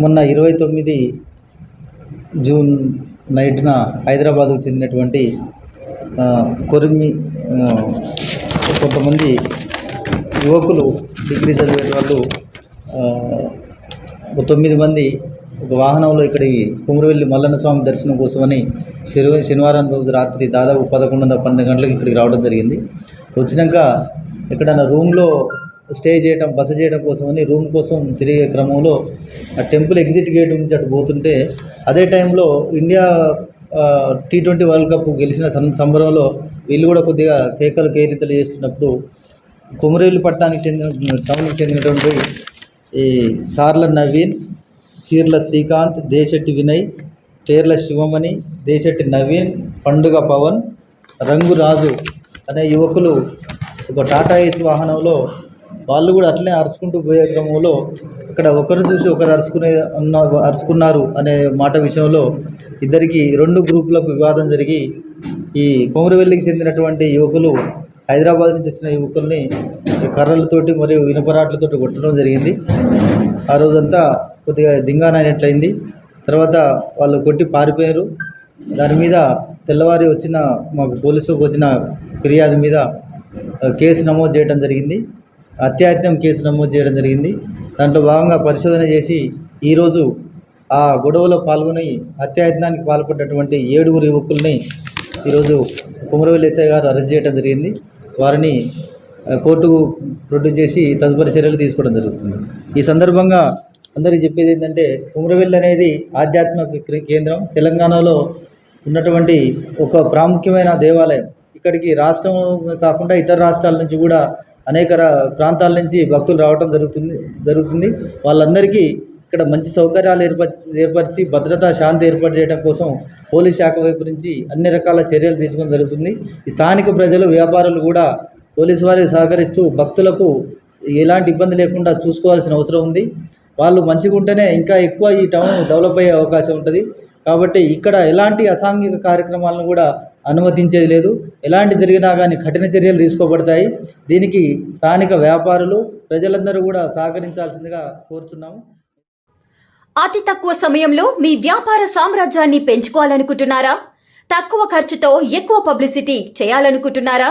మొన్న ఇరవై తొమ్మిది జూన్ నైట్న హైదరాబాద్కు చెందినటువంటి కొరిమి కొంతమంది యువకులు డిగ్రీ చదివే వాళ్ళు ఒక తొమ్మిది మంది ఒక వాహనంలో ఇక్కడికి కుమరవెల్లి మల్లన్న స్వామి దర్శనం కోసమని శని శనివారం రోజు రాత్రి దాదాపు పదకొండున్నర పన్నెండు గంటలకు ఇక్కడికి రావడం జరిగింది. వచ్చినాక ఎక్కడైనా రూమ్లో స్టే చేయడం బస చేయడం కోసమని రూమ్ కోసం తిరిగే క్రమంలో ఆ టెంపుల్ ఎగ్జిట్ గేట్ నుంచి అటు పోతుంటే అదే టైంలో India T twenty world cup గెలిచిన సంబరంలో వీళ్ళు కూడా కొద్దిగా కేకలు కేరింతలు చేస్తున్నప్పుడు కొమరేలు పట్టణానికి చెందిన టౌన్కి చెందినటువంటి ఈ సార్ల నవీన్ చీర్ల శ్రీకాంత్ దేశెట్టి వినయ్ టేర్ల శివమణి దేశెట్టి నవీన్ పండుగ పవన్ రంగు రాజు అనే యువకులు ఒక టాటా ఏసీ వాహనంలో వాళ్ళు కూడా అట్లనే అరుచుకుంటూ పోయే క్రమంలో ఇక్కడ ఒకరు చూసి ఒకరు అరుచుకునే అన్న అరుచుకున్నారు అనే మాట విషయంలో ఇద్దరికి రెండు గ్రూపులకు వివాదం జరిగి ఈ కొమరవెల్లికి చెందినటువంటి యువకులు హైదరాబాద్ నుంచి వచ్చిన యువకుల్ని కర్రలతోటి మరియు ఇనుపరాట్లతోటి కొట్టడం జరిగింది. ఆ రోజంతా కొద్దిగా దింగానైనట్లయింది. తర్వాత వాళ్ళు కొట్టి పారిపోయారు. దాని మీద తెల్లవారి వచ్చిన మాకు పోలీసులకు వచ్చిన ఫిర్యాదు మీద కేసు నమోదు చేయడం జరిగింది. అత్యాయత్నం కేసు నమోదు చేయడం జరిగింది. దాంట్లో భాగంగా పరిశోధన చేసి ఈరోజు ఆ గొడవలో పాల్గొని హత్యాయత్నానికి పాల్పడ్డటువంటి ఏడుగురు యువకుల్ని ఈరోజు కుమరవెల్లి ఎస్ఐ గారు అరెస్ట్ చేయడం జరిగింది. వారిని కోర్టుకు ప్రొడ్యూస్ చేసి తదుపరి చర్యలు తీసుకోవడం జరుగుతుంది. ఈ సందర్భంగా అందరికీ చెప్పేది ఏంటంటే కుమరవెల్లి అనేది ఆధ్యాత్మిక కేంద్రం. తెలంగాణలో ఉన్నటువంటి ఒక ప్రాముఖ్యమైన దేవాలయం. ఇక్కడికి రాష్ట్రం కాకుండా ఇతర రాష్ట్రాల నుంచి కూడా అనేక ప్రాంతాల నుంచి భక్తులు రావడం జరుగుతుంది జరుగుతుంది. వాళ్ళందరికీ ఇక్కడ మంచి సౌకర్యాలు ఏర్పరిచి ఏర్పరిచి భద్రత శాంతి ఏర్పాటు చేయడం కోసం పోలీస్ శాఖ వైపు నుంచి అన్ని రకాల చర్యలు తీసుకోవడం జరుగుతుంది. ఈ స్థానిక ప్రజలు వ్యాపారులు కూడా పోలీసు వారికి సహకరిస్తూ భక్తులకు ఎలాంటి ఇబ్బంది లేకుండా చూసుకోవాల్సిన అవసరం ఉంది. వాళ్ళు మంచిగా ఉంటేనే ఇంకా ఎక్కువ ఈ టౌన్ డెవలప్ అయ్యే అవకాశం ఉంటుంది. కాబట్టి ఇక్కడ ఎలాంటి అసాంఘిక కార్యక్రమాలను కూడా అనుమతించేది లేదు. ఎలాంటి జరిగినా కానీ కఠిన చర్యలు తీసుకోబడతాయి. దీనికి స్థానిక వ్యాపారులు ప్రజలందరూ కూడా సహకరించాల్సిందిగా కోరుతున్నాము అతి తక్కువ సమయంలో మీ వ్యాపార సామ్రాజ్యాన్ని పెంచుకోవాలనుకుంటున్నారా? తక్కువ ఖర్చుతో ఎక్కువ పబ్లిసిటీ చేయాలనుకుంటున్నారా?